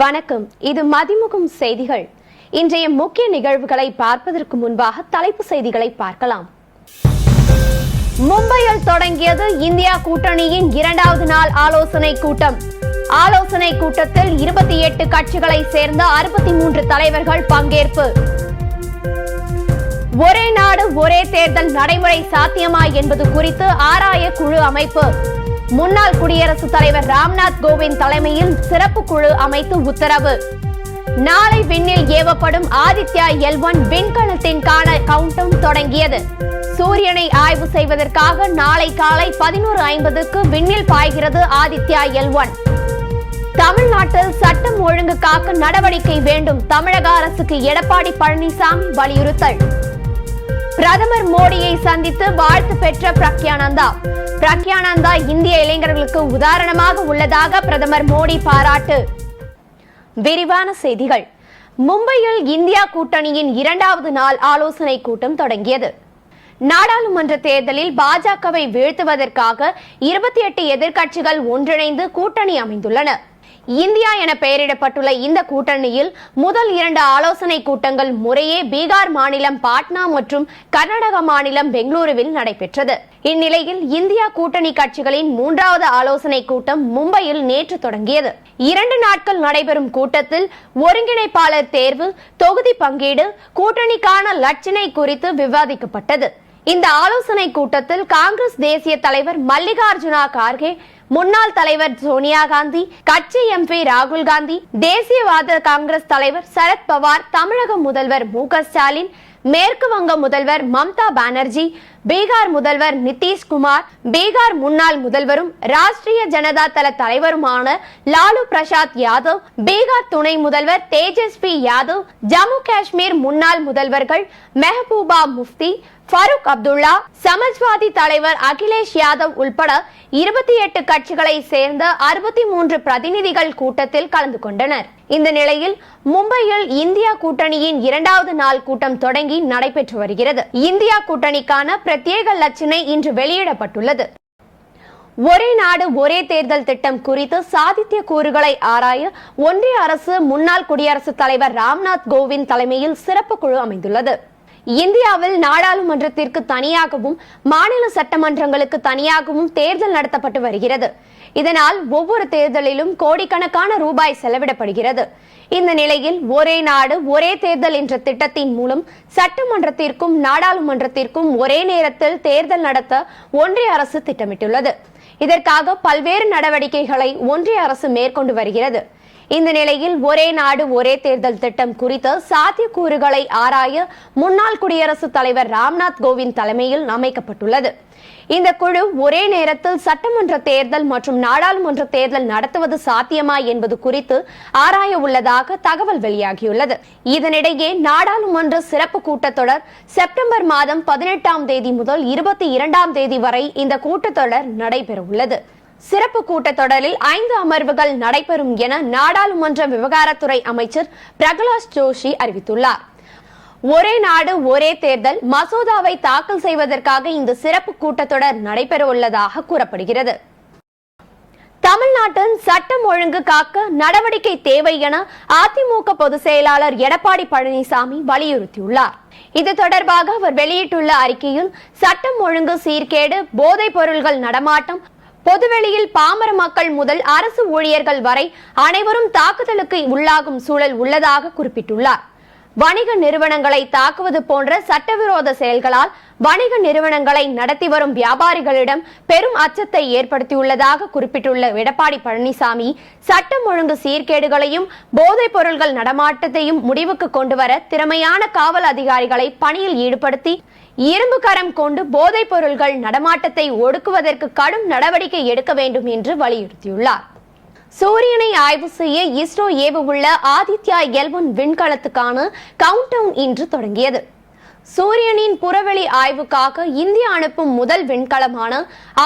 வணக்கம். இது மதிமுகம் செய்திகள். இன்றைய முக்கிய நிகழ்வுகளை பார்ப்பதற்கு முன்பாக தலைப்பு செய்திகளை பார்க்கலாம். மும்பையில் தொடங்கியது இந்தியா கூட்டணியின் இரண்டாவது நாள் ஆலோசனை கூட்டம். ஆலோசனை கூட்டத்தில் இருபத்தி எட்டு கட்சிகளை சேர்ந்த அறுபத்தி மூன்று தலைவர்கள் பங்கேற்பு. ஒரே நாடு ஒரே தேர்தல் நடைமுறை சாத்தியமா என்பது குறித்து ஆராய குழு அமைப்பு. முன்னாள் குடியரசுத் தலைவர் ராம்நாத் கோவிந்த் தலைமையில் சிறப்பு குழு அமைத்து உத்தரவு. நாளை விண்ணில் ஏவப்படும் ஆதித்யா எல் ஒன் விண்கலத்தின்கான கவுண்டவுன் தொடங்கியது. சூரியனை ஆய்வு செய்வதற்காக நாளை காலை பதினோரு ஐம்பதுக்கு விண்ணில் பாய்கிறது ஆதித்யா எல் ஒன். தமிழ்நாட்டில் சட்டம் ஒழுங்கு காக்க நடவடிக்கை வேண்டும். தமிழக அரசுக்கு எடப்பாடி பழனிசாமி வலியுறுத்தல். பிரதமர் மோடியை சந்தித்து வாழ்த்து பெற்ற பிரக்யானந்தா. பிரக்யானந்தா இந்திய இளைஞர்களுக்கு உதாரணமாக உள்ளதாக பிரதமர் மோடி பாராட்டு. விரிவான செய்திகள். மும்பையில் இந்தியா கூட்டணியின் இரண்டாவது நாள் ஆலோசனை கூட்டம் தொடங்கியது. நாடாளுமன்ற தேர்தலில் பாஜகவை வீழ்த்துவதற்காக இருபத்தி எட்டு எதிர்க்கட்சிகள் ஒன்றிணைந்து கூட்டணி அமைந்துள்ளன. இந்தியா என பெயரிடப்பட்டுள்ள இந்த கூட்டணியில் முதல் இரண்டு ஆலோசனை கூட்டங்கள் முறையே பீகார் மாநிலம் பாட்னா மற்றும் கர்நாடக மாநிலம் பெங்களூருவில் நடைபெற்றது. இந்நிலையில் இந்தியா கூட்டணி கட்சிகளின் மூன்றாவது ஆலோசனை கூட்டம் மும்பையில் நேற்று தொடங்கியது. இரண்டு நாட்கள் நடைபெறும் கூட்டத்தில் ஒருங்கிணைப்பாளர் தேர்வு தொகுதி பங்கீடு கூட்டணிக்கான லட்சணை குறித்து விவாதிக்கப்பட்டது. இந்த ஆலோசனை கூட்டத்தில் காங்கிரஸ் தேசிய தலைவர் மல்லிகார்ஜுனா கார்கே முன்னாள் தலைவர் சோனியா காந்தி கட்சி எம்பி ராகுல் காந்தி தேசியவாத காங்கிரஸ் தலைவர் சரத் பவார் தமிழக முதல்வர் மு க ஸ்டாலின் மேற்கு வங்க முதல்வர் மம்தா பானர்ஜி பீகார் முதல்வர் நிதிஷ்குமார் பீகார் முன்னாள் முதல்வரும் ராஷ்டிரிய ஜனதா தள தலைவருமான லாலு பிரசாத் யாதவ் பீகார் துணை முதல்வர் தேஜஸ்வி யாதவ் ஜம்மு காஷ்மீர் முன்னாள் முதல்வர்கள் மெஹபூபா முஃப்தி ஃபருக் அப்துல்லா சமாஜ்வாதி தலைவர் அகிலேஷ் யாதவ் உள்பட இருபத்தி எட்டு கட்சிகளை சேர்ந்த அறுபத்தி மூன்று பிரதிநிதிகள் கூட்டத்தில் கலந்து கொண்டனர். இந்த நிலையில் மும்பையில் இந்தியா கூட்டணியின் இரண்டாவது நாள் கூட்டம் தொடங்கி நடைபெற்று வருகிறது. இந்தியா கூட்டணிக்கான பிரத்யேக லட்சணை இன்று வெளியிடப்பட்டுள்ளது. ஒரே நாடு ஒரே தேர்தல் திட்டம் குறித்து சாதித்ய கூறுகளை ஆராய ஒன்றிய அரசு முன்னாள் குடியரசுத் தலைவர் ராம்நாத் கோவிந்த் தலைமையில் சிறப்பு குழு அமைந்துள்ளது. இந்தியாவில் நாடாளுமன்றத்திற்கு தனியாகவும் மாநில சட்டமன்றங்களுக்கு தனியாகவும் தேர்தல் நடத்தப்பட்டு வருகிறது. இதனால் ஒவ்வொரு தேர்தலிலும் கோடிக்கணக்கான ரூபாய் செலவிடப்படுகிறது. இந்த நிலையில் ஒரே நாடு ஒரே தேர்தல் என்ற திட்டத்தின் மூலம் சட்டமன்றத்திற்கும் நாடாளுமன்றத்திற்கும் ஒரே நேரத்தில் தேர்தல் நடத்த ஒன்றிய அரசு திட்டமிட்டுள்ளது. இதற்காக பல்வேறு நடவடிக்கைகளை ஒன்றிய அரசு மேற்கொண்டு வருகிறது. இந்த நிலையில் ஒரே நாடு ஒரே தேர்தல் திட்டம் குறித்த சாத்தியக்கூறுகளை ஆராய முன்னாள் குடியரசுத் தலைவர் ராம்நாத் கோவிந்த் தலைமையில் அமைக்கப்பட்டுள்ளது. இந்த குழு ஒரே நேரத்தில் சட்டமன்ற தேர்தல் மற்றும் நாடாளுமன்ற தேர்தல் நடத்துவது சாத்தியமா என்பது குறித்து ஆராய உள்ளதாக தகவல் வெளியாகியுள்ளது. இதனிடையே நாடாளுமன்ற சிறப்பு கூட்டத்தொடர் செப்டம்பர் மாதம் பதினெட்டாம் தேதி முதல் இருபத்தி இரண்டாம் தேதி வரை இந்த கூட்டத்தொடர் நடைபெறவுள்ளது. சிறப்பு கூட்டத்தொடரில் ஐந்து அமர்வுகள் நடைபெறும் என நாடாளுமன்ற விவகாரத்துறை அமைச்சர் பிரகலாஷ் ஜோஷி அறிவித்துள்ளார். ஒரே நாடு ஒரே தேர்தல் மசோதாவை தாக்கல் செய்வதற்காக இந்த சிறப்பு கூட்டத்தொடர் நடைபெற உள்ளதாக கூறப்படுகிறது. தமிழ்நாட்டின் சட்டம் ஒழுங்கு காக்க நடவடிக்கை தேவை என அதிமுக பொதுச் செயலாளர் எடப்பாடி பழனிசாமி வலியுறுத்தியுள்ளார். இது தொடர்பாக அவர் வெளியிட்டுள்ள அறிக்கையில் சட்டம் ஒழுங்கு சீர்கேடு போதைப் பொருள்கள் நடமாட்டம் பொதுவெளியில் பாமர மக்கள் முதல் அரசு ஊழியர்கள் வரை அனைவரும் தாக்குதலுக்கு உள்ளாகும் சூழல் உள்ளதாக குறிப்பிட்டுள்ளார். வணிக நிறுவனங்களை தாக்குவது போன்ற சட்டவிரோத செயல்களால் வணிக நிறுவனங்களை நடத்தி வரும் வியாபாரிகளிடம் பெரும் அச்சத்தை ஏற்படுத்தியுள்ளதாக குறிப்பிட்டுள்ள எடப்பாடி பழனிசாமி சட்டம் ஒழுங்கு சீர்கேடுகளையும் போதைப் பொருள்கள் நடமாட்டத்தையும் முடிவுக்கு கொண்டுவர திறமையான காவல் அதிகாரிகளை பணியில் ஈடுபடுத்தி இரும்பு கரம் கொண்டு போதைப் பொருள்கள் நடமாட்டத்தை ஒடுக்குவதற்கு கடும் நடவடிக்கை எடுக்க வேண்டும் என்று வலியுறுத்தியுள்ளார். சூரியனை ஆய்வு செய்ய இஸ்ரோ ஏவவுள்ள ஆதித்யா எல் ஒன் விண்கலத்துக்கான கவுண்டவுன் இன்று தொடங்கியது. சூரியனின் புறவெளி ஆய்வுக்காக இந்தியா அனுப்பும் முதல் விண்கலமான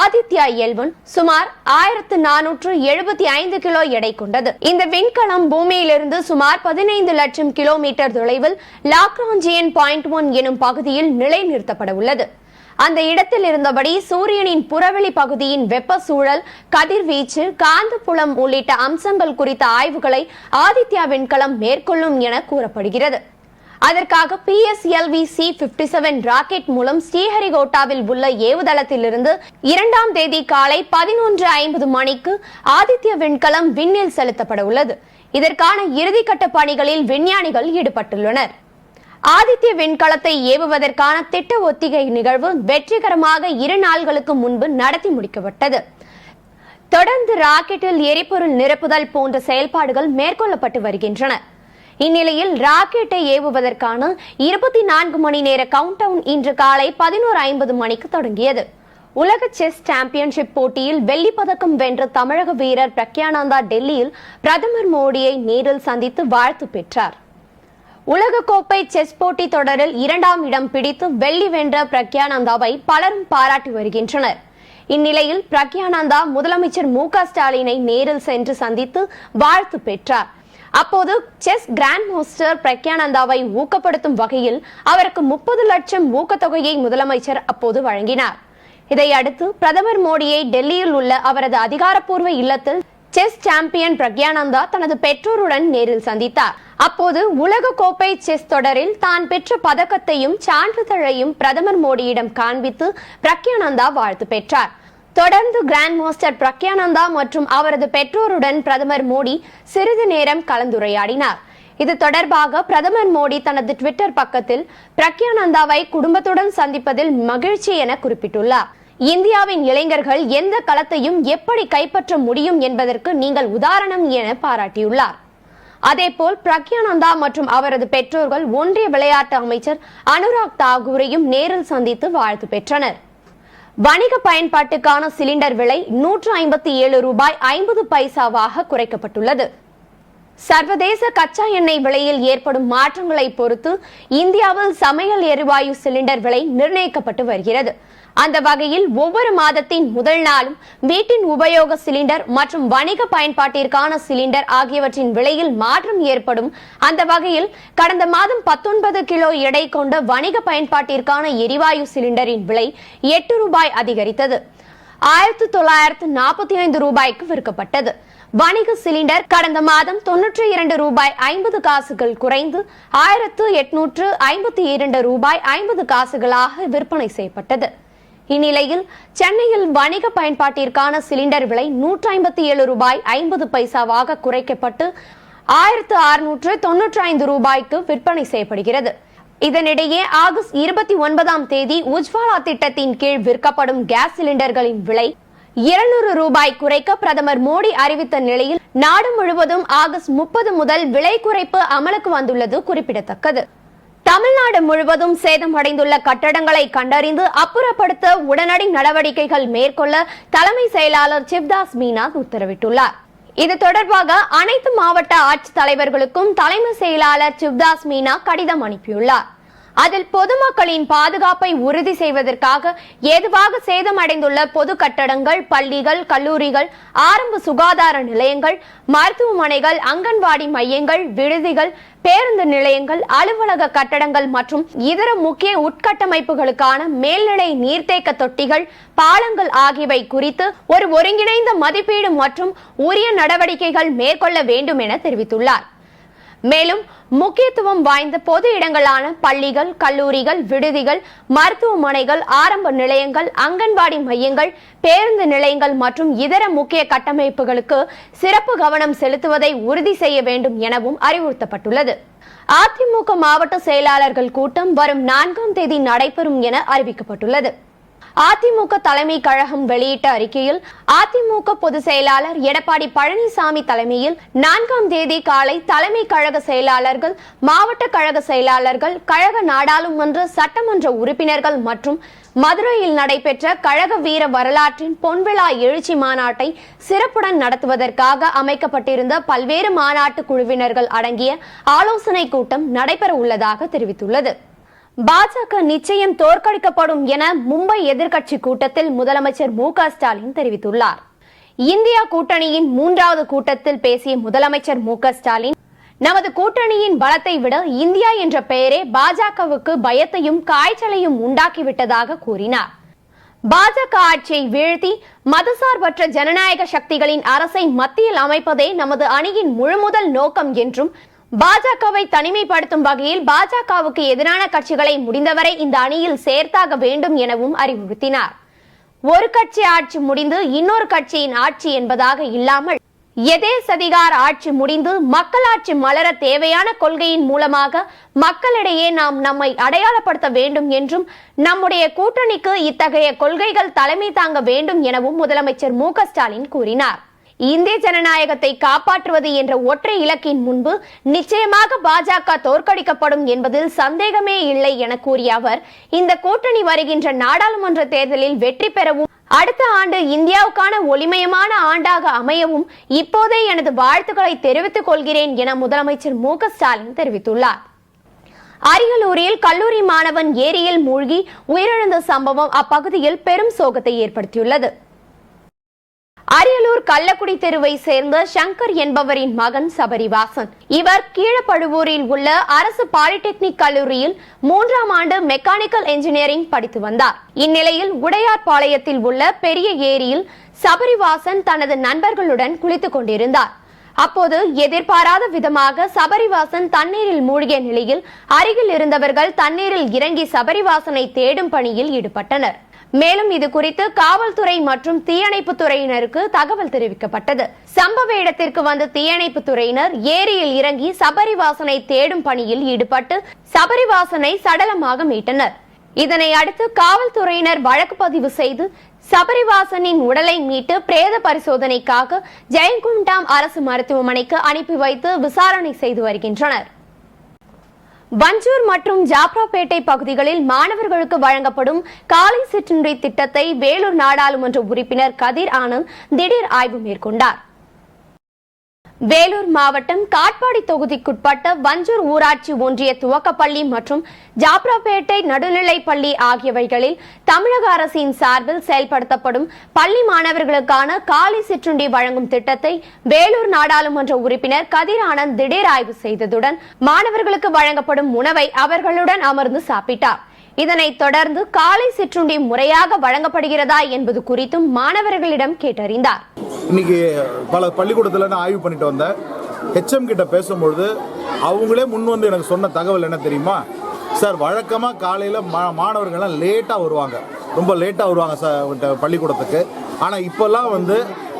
ஆதித்யா எல்வன் சுமார் ஆயிரத்து நானூற்று எழுபத்தி ஐந்து கிலோ எடை கொண்டது. இந்த விண்கலம் பூமியிலிருந்து சுமார் பதினைந்து லட்சம் கிலோமீட்டர் தொலைவில் லாக்ராஞ்சியன் பாயிண்ட் ஒன் எனும் பகுதியில் நிலைநிறுத்தப்பட உள்ளது. அந்த இடத்தில் இருந்தபடி சூரியனின் புறவெளி பகுதியின் வெப்ப சூழல் கதிர்வீச்சு காந்தப்புலம் உள்ளிட்ட அம்சங்கள் குறித்த ஆய்வுகளை ஆதித்யா விண்கலம் மேற்கொள்ளும் என கூறப்படுகிறது. அதற்காக PSLV C fifty seven rocket மூலம் ஸ்ரீஹரிகோட்டாவில் உள்ள ஏவுதளத்திலிருந்து இரண்டாம் தேதி காலை பதினொன்று ஐம்பது மணிக்கு ஆதித்ய விண்கலம் விண்ணில் செலுத்தப்பட உள்ளது. இதற்கான இறுதிக்கட்ட பணிகளில் விஞ்ஞானிகள் ஈடுபட்டுள்ளனர். ஆதித்ய விண்கலத்தை ஏவுவதற்கான திட்ட ஒத்திகை நிகழ்வு வெற்றிகரமாக இரு நாள்களுக்கு முன்பு நடத்தி முடிக்கப்பட்டது. தொடர்ந்து ராக்கெட்டில் எரிபொருள் நிரப்புதல் போன்ற செயல்பாடுகள் மேற்கொள்ளப்பட்டு வருகின்றன. இந்நிலையில் ராக்கெட்டை ஏவுவதற்கான இருபத்தி நான்கு மணி நேர கவுண்ட் டவுன் இன்று காலை பதினோரு ஐம்பது மணிக்கு தொடங்கியது. உலக செஸ் சாம்பியன்ஷிப் போட்டியில் வெள்ளி பதக்கம் வென்ற தமிழக வீரர் பிரக்யானந்தா டெல்லியில் பிரதமர் மோடியை நேரில் சந்தித்து வாழ்த்து பெற்றார். உலகக்கோப்பை செஸ் போட்டி தொடரில் இரண்டாம் இடம் பிடித்து வெள்ளி வென்ற பிரக்யானந்தாவை பலரும் பாராட்டி வருகின்றனர். இந்நிலையில் பிரக்யானந்தா முதலமைச்சர் மு க ஸ்டாலினை நேரில் சென்று சந்தித்து வாழ்த்து பெற்றார். அப்போது செஸ் கிராண்ட் மாஸ்டர் பிரக்யானந்தாவை ஊக்கப்படுத்தும் வகையில் அவருக்கு முப்பது லட்சம் ஊக்கத்தொகையை முதலமைச்சர் அப்போது வழங்கினார். இதையடுத்து பிரதமர் மோடியை டெல்லியில் உள்ள அவரது அதிகாரப்பூர்வ இல்லத்தில் செஸ் சாம்பியன் பிரக்யானந்தா தனது பெற்றோருடன் நேரில் சந்தித்தார். அப்போது உலக கோப்பை செஸ் தொடரில் தான் பெற்ற பதக்கத்தையும் சான்றிதழையும் பிரதமர் மோடியிடம் காண்பித்து பிரக்யானந்தா வாழ்த்து பெற்றார். தொடர்ந்து கிராண்ட் மாஸ்டர் பிரக்யானந்தா மற்றும் அவரது பெற்றோருடன் பிரதமர் மோடி சிறிது நேரம் கலந்துரையாடினார். இது தொடர்பாக பிரதமர் மோடி தனது ட்விட்டர் பக்கத்தில் பிரக்யானந்தாவை குடும்பத்துடன் சந்திப்பதில் மகிழ்ச்சி என குறிப்பிட்டுள்ளார். இந்தியாவின் இளைஞர்கள் எந்த களத்தையும் எப்படி கைப்பற்ற முடியும் என்பதற்கு நீங்கள் உதாரணம் என பாராட்டியுள்ளார். அதேபோல் பிரக்யானந்தா மற்றும் அவரது பெற்றோர்கள் ஒன்றிய விளையாட்டு அமைச்சர் அனுராக் தாகூரையும் நேரில் சந்தித்து வாழ்த்து பெற்றனர். வணிக பயன்பாட்டுக்கான சிலிண்டர் விலை நூற்று ஐம்பத்தி ஏழு ரூபாய் ஐம்பது பைசாவாக குறைக்கப்பட்டுள்ளது. சர்வதேச கச்சா எண்ணெய் விலையில் ஏற்படும் மாற்றங்களை பொறுத்து இந்தியாவில் சமையல் எரிவாயு சிலிண்டர் விலை நிர்ணயிக்கப்பட்டு வருகிறது. அந்த வகையில் ஒவ்வொரு மாதத்தின் முதல் நாளும் வீட்டின் உபயோக சிலிண்டர் மற்றும் வணிக பயன்பாட்டிற்கான சிலிண்டர் ஆகியவற்றின் விலையில் மாற்றம் ஏற்படும். அந்த வகையில் கடந்த மாதம் பத்தொன்பது கிலோ எடை கொண்ட வணிக பயன்பாட்டிற்கான எரிவாயு சிலிண்டரின் விலை எட்டு ரூபாய் அதிகரித்தது. ஆயிரத்து தொள்ளாயிரத்து நாற்பத்தி ஐந்து ரூபாய்க்கு விற்கப்பட்டது. வணிக சிலிண்டர் கடந்த மாதம் தொன்னூற்றி இரண்டு ரூபாய் ஐம்பது காசுகள் குறைந்து ஆயிரத்து எட்நூற்று ஐம்பத்தி இரண்டு ரூபாய் ஐம்பது காசுகளாக விற்பனை செய்யப்பட்டது. இந்நிலையில் சென்னையில் வணிக பயன்பாட்டிற்கான சிலிண்டர் விலை நூற்றி ஐம்பத்தி ஏழு ரூபாய் ஐம்பது பைசாவாக குறைக்கப்பட்டு ஆயிரத்து அறுநூற்று தொன்னூற்றி ஐந்து ரூபாய்க்கு விற்பனை செய்யப்படுகிறது. இதனிடையே ஆகஸ்ட் இருபத்தி ஒன்பதாம் தேதி உஜ்வாலா திட்டத்தின் கீழ் விற்கப்படும் கேஸ் சிலிண்டர்களின் விலை இருநூறு ரூபாய் குறைக்க பிரதமர் மோடி அறிவித்த நிலையில் நாடு முழுவதும் ஆகஸ்ட் முப்பது முதல் விலை குறைப்பு அமலுக்கு வந்துள்ளது குறிப்பிடத்தக்கது. தமிழ்நாடு முழுவதும் சேதமடைந்துள்ள கட்டடங்களை கண்டறிந்து அப்புறப்படுத்த உடனடி நடவடிக்கைகள் மேற்கொள்ள தலைமை செயலாளர் சிவ்தாஸ் மீனா உத்தரவிட்டுள்ளார். இது தொடர்பாக அனைத்து மாவட்ட ஆட்சித் தலைவர்களுக்கும் தலைமை செயலாளர் சிவ்தாஸ் மீனா கடிதம் அனுப்பியுள்ளார். அதில் பொதுமக்களின் பாதுகாப்பை உறுதி செய்வதற்காக ஏதுவாக சேதமடைந்துள்ள பொது கட்டடங்கள் பள்ளிகள் கல்லூரிகள் ஆரம்ப சுகாதார நிலையங்கள் மருத்துவமனைகள் அங்கன்வாடி மையங்கள் விடுதிகள் பேருந்து நிலையங்கள் அலுவலக கட்டடங்கள் மற்றும் இதர முக்கிய உட்கட்டமைப்புகளுக்கான மேல்நிலை நீர்த்தேக்க தொட்டிகள் பாலங்கள் ஆகியவை குறித்து ஒரு ஒருங்கிணைந்த மதிப்பீடு மற்றும் உரிய நடவடிக்கைகள் மேற்கொள்ள வேண்டும் என தெரிவித்துள்ளார். மேலும் முக்கியத்துவம் வாய்ந்த பொது இடங்களான பள்ளிகள் கல்லூரிகள் விடுதிகள் மருத்துவமனைகள் ஆரம்ப நிலையங்கள் அங்கன்வாடி மையங்கள் பேருந்து நிலையங்கள் மற்றும் இதர முக்கிய கட்டமைப்புகளுக்கு சிறப்பு கவனம் செலுத்துவதை உறுதி செய்ய வேண்டும் எனவும் அறிவுறுத்தப்பட்டுள்ளது. அதிமுக மாவட்ட செயலாளர்கள் கூட்டம் வரும் நான்காம் தேதி நடைபெறும் என அறிவிக்கப்பட்டுள்ளது. அதிமுக தலைமை கழகம் வெளியிட்ட அறிக்கையில் அதிமுக பொதுச் செயலாளர் எடப்பாடி பழனிசாமி தலைமையில் நான்காம் தேதி காலை தலைமை கழக செயலாளர்கள் மாவட்ட கழக செயலாளர்கள் கழக நாடாளுமன்ற சட்டமன்ற உறுப்பினர்கள் மற்றும் மதுரையில் நடைபெற்ற கழக வீர வரலாற்றின் பொன்விழா எழுச்சி மாநாட்டை சிறப்புடன் நடத்துவதற்காக அமைக்கப்பட்டிருந்த பல்வேறு மாநாட்டு குழுவினர்கள் அடங்கிய ஆலோசனை கூட்டம் நடைபெற உள்ளதாக தெரிவித்துள்ளது. பாஜக நிச்சயம் தோற்கடிக்கப்படும் என மும்பை எதிர்க்கட்சி கூட்டத்தில் முதலமைச்சர் மு ஸ்டாலின் தெரிவித்துள்ளார். இந்தியா கூட்டணியின் மூன்றாவது கூட்டத்தில் பேசிய முதலமைச்சர் மு ஸ்டாலின் நமது கூட்டணியின் பலத்தை விட இந்தியா என்ற பெயரே பாஜகவுக்கு பயத்தையும் காய்ச்சலையும் உண்டாக்கிவிட்டதாக கூறினார். பாஜக ஆட்சியை வீழ்த்தி மதசார்பற்ற ஜனநாயக சக்திகளின் அரசை மத்தியில் அமைப்பதே நமது அணியின் முழுமுதல் நோக்கம் என்றும் பாஜகவை தனிமைப்படுத்தும் வகையில் பாஜகவுக்கு எதிரான கட்சிகளை முடிந்தவரை இந்த அணியில் சேர்த்தாக வேண்டும் எனவும் அறிவுறுத்தினார். ஒரு கட்சி ஆட்சி முடிந்து இன்னொரு கட்சியின் ஆட்சி என்பதாக இல்லாமல் எதே சதிகார ஆட்சி முடிந்து மக்களாட்சி மலர தேவையான கொள்கையின் மூலமாக மக்களிடையே நாம் நம்மை அடையாளப்படுத்த வேண்டும் என்றும் நம்முடைய கூட்டணிக்கு இத்தகைய கொள்கைகள் தலைமை தாங்க வேண்டும் எனவும் முதலமைச்சர் மு ஸ்டாலின் கூறினார். இந்திய ஜனநாயகத்தை காப்பாற்றுவது என்ற ஒற்றை இலக்கின் முன்பு நிச்சயமாக பாஜக தோற்கடிக்கப்படும் என்பதில் சந்தேகமே இல்லை என கூறிய அவர் இந்த கூட்டணி வருகின்ற நாடாளுமன்ற தேர்தலில் வெற்றி பெறவும் அடுத்த ஆண்டு இந்தியாவுக்கான ஒளிமயமான ஆண்டாக அமையவும் இப்போதே எனது வாழ்த்துக்களை தெரிவித்துக் கொள்கிறேன் என முதலமைச்சர் மு ஸ்டாலின் தெரிவித்துள்ளார். அரியலூரில் கல்லூரி மாணவன் ஏரியில் மூழ்கி உயிரிழந்த சம்பவம் அப்பகுதியில் பெரும் சோகத்தை ஏற்படுத்தியுள்ளது. அரியலூர் கள்ளக்குடி தெருவை சேர்ந்த சங்கர் என்பவரின் மகன் சபரிவாசன். இவர் கீழப்பழுவூரில் உள்ள அரசு பாலிடெக்னிக் கல்லூரியில் மூன்றாம் ஆண்டு மெக்கானிக்கல் என்ஜினியரிங் படித்து வந்தார். இந்நிலையில் உடையார்பாளையத்தில் உள்ள பெரிய ஏரியில் சபரிவாசன் தனது நண்பர்களுடன் குளித்துக் கொண்டிருந்தார். அப்போது எதிர்பாராத விதமாக சபரிவாசன் தண்ணீரில் மூழ்கிய நிலையில் அருகில் இருந்தவர்கள் தண்ணீரில் இறங்கி சபரிவாசனை தேடும் பணியில் ஈடுபட்டனர். மேலும் இது குறித்து காவல்துறை மற்றும் தீயணைப்பு துறையினருக்கு தகவல் தெரிவிக்கப்பட்டது. சம்பவ இடத்திற்கு வந்த தீயணைப்பு துறையினர் ஏரியில் இறங்கி சபரிவாசனை தேடும் பணியில் ஈடுபட்டு சபரிவாசனை சடலமாக மீட்டனர். இதனை அடுத்து காவல்துறையினர் வழக்கு பதிவு செய்து சபரிவாசனின் உடலை மீட்டு பிரேத பரிசோதனைக்காக ஜெயங்குண்டாம் அரசு மருத்துவமனைக்கு அனுப்பி வைத்து விசாரணை செய்து வருகின்றனர். வஞ்சூர் மற்றும் ஜாப்ராபேட்டை பகுதிகளில் மாணவர்களுக்கு வழங்கப்படும் காலை சிற்றுண்டி திட்டத்தை வேலூர் நாடாளுமன்ற உறுப்பினர் கதிர் ஆனந்த் திடீர் ஆய்வு மேற்கொண்டார். வேலூர் மாவட்டம் காட்பாடி தொகுதிக்குட்பட்ட வஞ்சூர் ஊராட்சி ஒன்றிய துவக்கப்பள்ளி மற்றும் ஜாப்ராபேட்டை நடுநிலைப்பள்ளி ஆகியவைகளில் தமிழக அரசின் சார்பில் செயல்படுத்தப்படும் பள்ளி மாணவர்களுக்கான காலை சிற்றுண்டி வழங்கும் திட்டத்தை வேலூர் நாடாளுமன்ற உறுப்பினர் கதிர் ஆனந்த் திடீர் ஆய்வு செய்ததுடன் மாணவர்களுக்கு வழங்கப்படும் உணவை அவர்களுடன் அமர்ந்து சாப்பிட்டார். இதனைத் தொடர்ந்து காலை சிற்றுண்டி முறையாக வழங்கப்படுகிறதா என்பது குறித்தும் மாணவர்களிடம் கேட்டறிந்தார். இன்னைக்கு பல பள்ளிக்கூடத்தில் நான் ஆய்வு பண்ணிட்டு வந்தேன். ஹெச்எம் கிட்ட பேசும்பொழுது அவங்களே முன் வந்து எனக்கு சொன்ன தகவல் என்ன தெரியுமா? சார் வழக்கமாக காலையில் மா மாணவர்கள்லாம் லேட்டாக வருவாங்க. ரொம்ப லேட்டாக வருவாங்க சார் பள்ளிக்கூடத்துக்கு. ஆனால் இப்போல்லாம் வந்து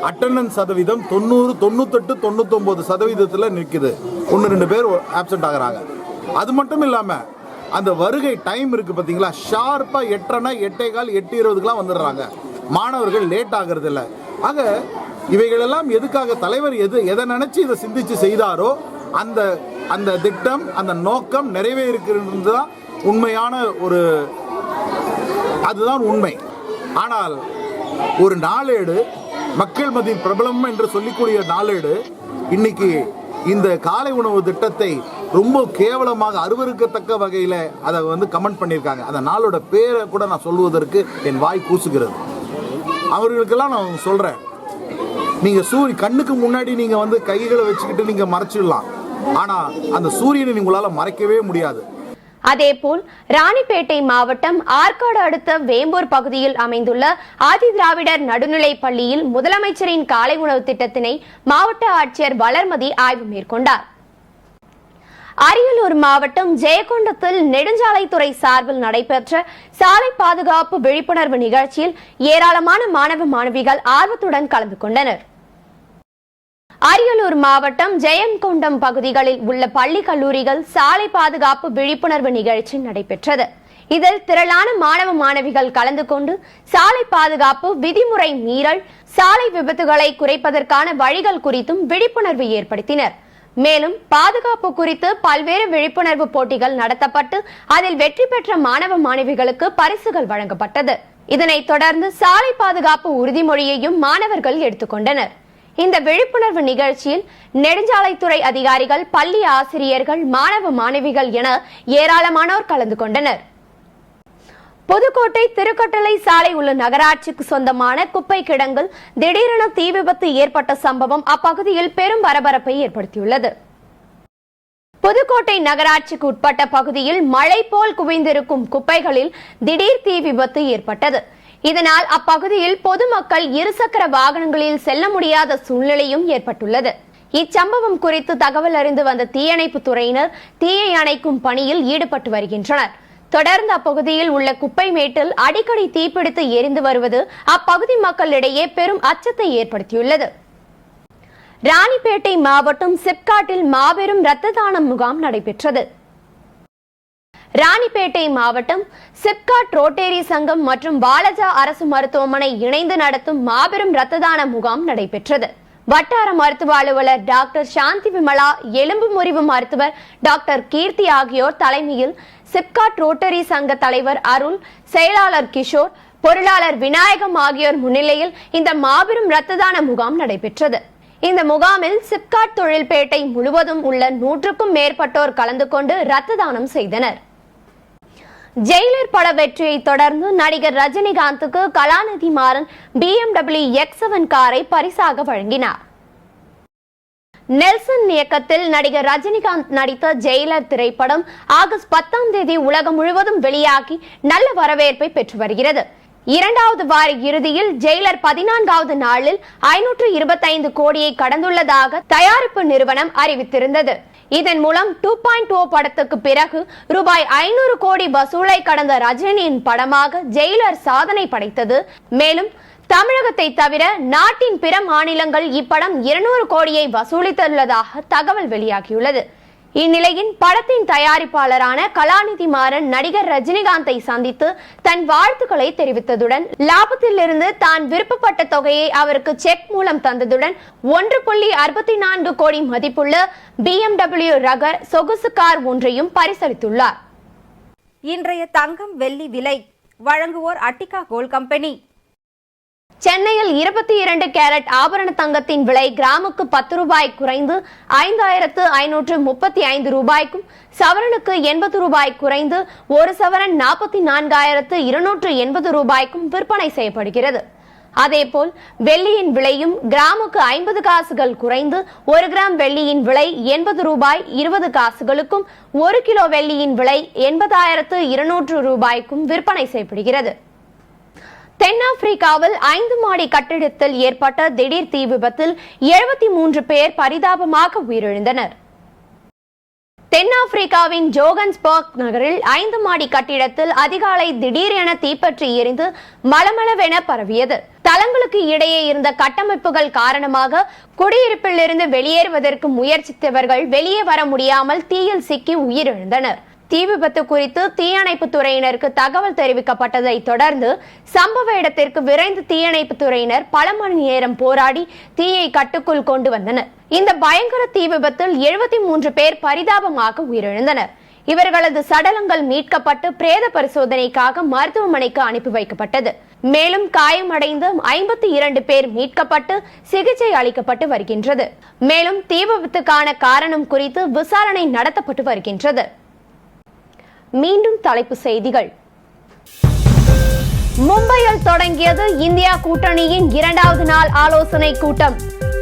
அட்டண்டன்ஸ் சதவீதம் தொண்ணூறு தொண்ணூத்தெட்டு தொண்ணூத்தொம்பது சதவீதத்தில் நிற்குது ஒன்று ரெண்டு பேர் ஆப்சென்ட் ஆகுறாங்க. அது மட்டும் இல்லாமல் அந்த வருகை டைம் இருக்குது பார்த்தீங்களா ஷார்ப்பாக எட்டரைனா எட்டே கால் எட்டு இருபதுக்கெலாம் வந்துடுறாங்க. மாணவர்கள் லேட் ஆகிறது இல்லை ஆக இவைகளெல்லாம் எதுக்காக தலைவர் எது எதை நினைச்சு இதை சிந்திச்சு செய்தாரோ அந்த அந்த திட்டம் அந்த நோக்கம் நிறைவேறிக்கிறது தான் உண்மையான ஒரு அதுதான் உண்மை. ஆனால் ஒரு நாளேடு மக்கள் மத்தியில் பிரபலம் என்று சொல்லிக்கூடிய நாளேடு இன்னைக்கு இந்த காலை உணவு திட்டத்தை ரொம்ப கேவலமாக அருவருக்கத்தக்க வகையில் அதை வந்து கமெண்ட் பண்ணியிருக்காங்க. அந்த நாளோட பேரை கூட நான் சொல்வதற்கு என் வாய் கூசுகிறது. அவர்களுக்கெல்லாம் நான் சொல்கிறேன் நீங்கள் சூரிய கண்ணுக்கு முன்னாடி நீங்கள் வந்து கைகளை வச்சுக்கிட்டு நீங்கள் மறைச்சிடலாம். ஆனால் அந்த சூரியனை உங்களால் மறைக்கவே முடியாது. அதேபோல் ராணிப்பேட்டை மாவட்டம் ஆற்காடு அடுத்த வேம்பூர் பகுதியில் அமைந்துள்ள ஆதி திராவிடர் நடுநிலைப் பள்ளியில் முதலமைச்சரின் காலை உணவு திட்டத்தினை மாவட்ட ஆட்சியர் வளர்மதி ஆய்வு மேற்கொண்டார். அரியலூர் மாவட்டம் ஜெயகொண்டத்தில் நெடுஞ்சாலைத்துறை சார்பில் நடைபெற்ற சாலை பாதுகாப்பு விழிப்புணர்வு நிகழ்ச்சியில் ஏராளமான மாணவ மாணவிகள் ஆர்வத்துடன் கலந்து கொண்டனர். அரியலூர் மாவட்டம் ஜெயங்கொண்டம் பகுதிகளில் உள்ள பள்ளி கல்லூரிகள் சாலை பாதுகாப்பு விழிப்புணர்வு நிகழ்ச்சி நடைபெற்றது. இதில் திரளான மாணவ மாணவிகள் கலந்து கொண்டு சாலை பாதுகாப்பு விதிமுறை மீறல் சாலை விபத்துகளை குறைப்பதற்கான வழிகள் குறித்தும் விழிப்புணர்வு ஏற்படுத்தினர். மேலும் பாதுகாப்பு குறித்து பல்வேறு விழிப்புணர்வு போட்டிகள் நடத்தப்பட்டு அதில் வெற்றி பெற்ற மாணவ மாணவிகளுக்கு பரிசுகள் வழங்கப்பட்டது. இதனைத் தொடர்ந்து சாலை பாதுகாப்பு உறுதிமொழியையும் மாணவர்கள் எடுத்துக்கொண்டனர். இந்த விழிப்புணர்வு நிகழ்ச்சியில் நெடுஞ்சாலைத்துறை அதிகாரிகள் பள்ளி ஆசிரியர்கள் மாணவ மாணவிகள் என ஏராளமானோர் கலந்து கொண்டனர். புதுக்கோட்டை திருக்கட்டளை சாலை உள்ள நகராட்சிக்கு சொந்தமான குப்பை கிடங்கில் திடீரென தீ விபத்து ஏற்பட்ட சம்பவம் அப்பகுதியில் பெரும் பரபரப்பை ஏற்படுத்தியுள்ளது. புதுக்கோட்டை நகராட்சிக்கு உட்பட்ட பகுதியில் மழை போல் குவிந்திருக்கும் குப்பைகளில் திடீர் தீ விபத்து ஏற்பட்டது. இதனால் அப்பகுதியில் பொதுமக்கள் இருசக்கர வாகனங்களில் செல்ல முடியாத சூழ்நிலையும் ஏற்பட்டுள்ளது. இச்சம்பவம் குறித்து தகவல் அறிந்து வந்த தீயணைப்பு துறையினர் தீயை அணைக்கும் பணியில் ஈடுபட்டு வருகின்றனர். தொடர்ந்து அப்பகுதியில் உள்ள குப்பை மேட்டில் அடிக்கடி தீப்பிடித்து எரிந்து வருவது அப்பகுதி மக்களிடையே பெரும் அச்சத்தை ஏற்படுத்தியுள்ளது. ராணிப்பேட்டை மாவட்டம் சிப்காட்டில் மாபெரும் இரத்த தானம் முகாம் நடைபெற்றது. ராணிப்பேட்டை மாவட்டம் சிப்காட் ரோட்டேரி சங்கம் மற்றும் பாலஜா அரசு மருத்துவமனை இணைந்து நடத்தும் மாபெரும் இரத்த தான முகாம் நடைபெற்றது. வட்டார மருத்துவ அலுவலர் டாக்டர் சாந்தி விமலா எலும்பு முறிவு மருத்துவர் டாக்டர் கீர்த்தி ஆகியோர் தலைமையில் சிப்காட் ரோட்டரி சங்க தலைவர் அருள் செயலாளர் கிஷோர் பொருளாளர் விநாயகம் ஆகியோர் முன்னிலையில் இந்த மாபெரும் இரத்த தான முகாம் நடைபெற்றது. இந்த முகாமில் சிப்காட் தொழில்பேட்டை முழுவதும் உள்ள நூற்றுக்கும் மேற்பட்டோர் கலந்து கொண்டு இரத்த தானம் செய்தனர். ஜெயிலர் பட வெற்றியை தொடர்ந்து நடிகர் ரஜினிகாந்துக்கு Kalanithi Maran BMW X seven காரை பரிசாக வழங்கினார். நெல்சன் இயக்கத்தில் நடிகர் ரஜினிகாந்த் நடித்த ஜெயிலர் திரைப்படம் ஆகஸ்ட் பத்தாம் தேதி உலகம் முழுவதும் வெளியாகி நல்ல வரவேற்பை பெற்று வருகிறது. இரண்டாவது வார இறுதியில் ஜெயிலர் பதினான்காவது நாளில் ஐநூற்று இருபத்தைந்து கோடியை கடந்துள்ளதாக தயாரிப்பு நிறுவனம் அறிவித்திருந்தது. இதன் மூலம் டூ பாயிண்ட் ஓ oh படத்துக்கு பிறகு ரூபாய் ஐநூறு கோடி வசூலை கடந்த ரஜினியின் படமாக ஜெயிலர் சாதனை படைத்தது. மேலும் தமிழகத்தை தவிர நாட்டின் பிற மாநிலங்கள் இப்படம் இருநூறு கோடியை வசூலித்துள்ளதாக தகவல் வெளியாகியுள்ளது. இந்நிலையின் படத்தின் தயாரிப்பாளரான கலாநிதி மாறன் நடிகர் ரஜினிகாந்தை சந்தித்து தன் வாழ்த்துக்களை தெரிவித்ததுடன் லாபத்திலிருந்து தான் விருப்பப்பட்ட தொகையை அவருக்கு செக் மூலம் தந்ததுடன் ஒன்று புள்ளி அறுபத்தி நான்கு கோடி மதிப்புள்ள பிஎம்டபிள்யூ ரக சொகுசு கார் ஒன்றையும் பரிசளித்துள்ளார். இன்றைய தங்கம் வெள்ளி விலை வழங்குவோர் அட்டிகா கோல் கம்பெனி. சென்னையில் இருபத்தி இரண்டு கேரட் ஆபரண தங்கத்தின் விலை கிராமுக்கு பத்து ரூபாய் குறைந்து ஐந்தாயிரத்து ஐநூற்று முப்பத்தி ஐந்து ரூபாய்க்கும் சவரனுக்கு எண்பது ரூபாய் குறைந்து ஒரு சவரன் நாற்பத்தி நான்காயிரத்து இருநூற்று எண்பது ரூபாய்க்கும் விற்பனை செய்யப்படுகிறது. அதேபோல் வெள்ளியின் விலையும் கிராமுக்கு ஐம்பது காசுகள் குறைந்து ஒரு கிராம் வெள்ளியின் விலை எண்பது ரூபாய் இருபது காசுகளுக்கும் ஒரு கிலோ வெள்ளியின் விலை எண்பதாயிரத்து இருநூற்று ரூபாய்க்கும் விற்பனை செய்யப்படுகிறது. தென்னாப்பிரிக்காவில் ஐந்து மாடி கட்டிடத்தில் ஏற்பட்ட திடீர் தீ விபத்தில் எழுபத்தி மூன்று பேர் பரிதாபமாக உயிரிழந்தனர். தென்னாப்பிரிக்காவின் ஜோகன்ஸ்பர்க் நகரில் ஐந்து மாடி கட்டிடத்தில் அதிகாலை திடீரென தீப்பற்றி எரிந்து மளமளவென பரவியது. தளங்களுக்கு இடையே இருந்த கட்டமைப்புகள் காரணமாக குடியிருப்பிலிருந்து வெளியேறுவதற்கு முயற்சித்தவர்கள் வெளியே வர முடியாமல் தீயில் சிக்கி உயிரிழந்தனர். தீ விபத்து குறித்து தீயணைப்பு துறையினருக்கு தகவல் தெரிவிக்கப்பட்டதை தொடர்ந்து சம்பவ இடத்திற்கு விரைந்து தீயணைப்பு துறையினர் பல மணி நேரம் போராடி தீயை கட்டுக்குள் கொண்டு வந்தனர். இந்த பயங்கர தீ விபத்தில் எழுபத்தி மூன்று பேர் பரிதாபமாக உயிரிழந்தனர். இவர்களது சடலங்கள் மீட்கப்பட்டு பிரேத பரிசோதனைக்காக மருத்துவமனைக்கு அனுப்பி வைக்கப்பட்டது. மேலும் காயமடைந்து ஐம்பத்தி இரண்டு பேர் மீட்கப்பட்டு சிகிச்சை அளிக்கப்பட்டு வருகின்றது. மேலும் தீ விபத்துக்கான காரணம் குறித்து விசாரணை நடத்தப்பட்டு வருகின்றது. மீண்டும் தலைப்பு செய்திகள். மும்பையில் தொடங்கியது இந்தியா கூட்டணியின் இரண்டாவது நாள் ஆலோசனை கூட்டம்.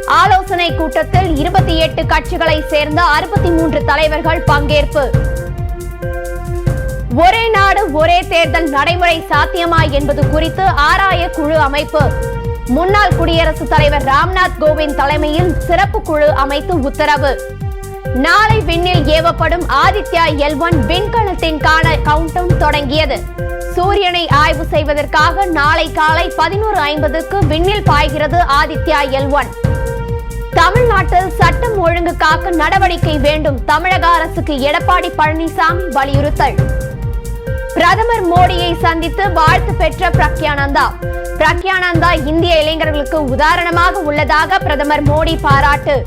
ஆலோசனை கூட்டத்தில் இருபத்தி எட்டு கட்சிகளை சேர்ந்த அறுபத்தி மூன்று தலைவர்கள் பங்கேற்பு. ஒரே நாடு ஒரே தேர்தல் நடைமுறை சாத்தியமா என்பது குறித்து ஆராய குழு அமைப்பு. முன்னாள் குடியரசுத் தலைவர் ராம்நாத் கோவிந்த் தலைமையில் சிறப்பு குழு அமைத்து உத்தரவு. நாளை விண்ணில் ஏவப்படும் ஆதித்யா எல் ஒன் விண்கலத்திற்கான கவுண்டவுன் தொடங்கியது. சூரியனை ஆய்வு செய்வதற்காக நாளை காலை பதினோரு ஐம்பதுக்கு விண்ணில் பாய்கிறது ஆதித்யா எல் ஒன். தமிழ்நாட்டில் சட்டம் ஒழுங்கு காக்க நடவடிக்கை வேண்டும் தமிழக அரசுக்கு எடப்பாடி பழனிசாமி வலியுறுத்தல். பிரதமர் மோடியை சந்தித்து வாழ்த்து பெற்ற பிரக்யானந்தா. பிரக்யானந்தா இந்திய இளைஞர்களுக்கு உதாரணமாக உள்ளதாக பிரதமர் மோடி பாராட்டு.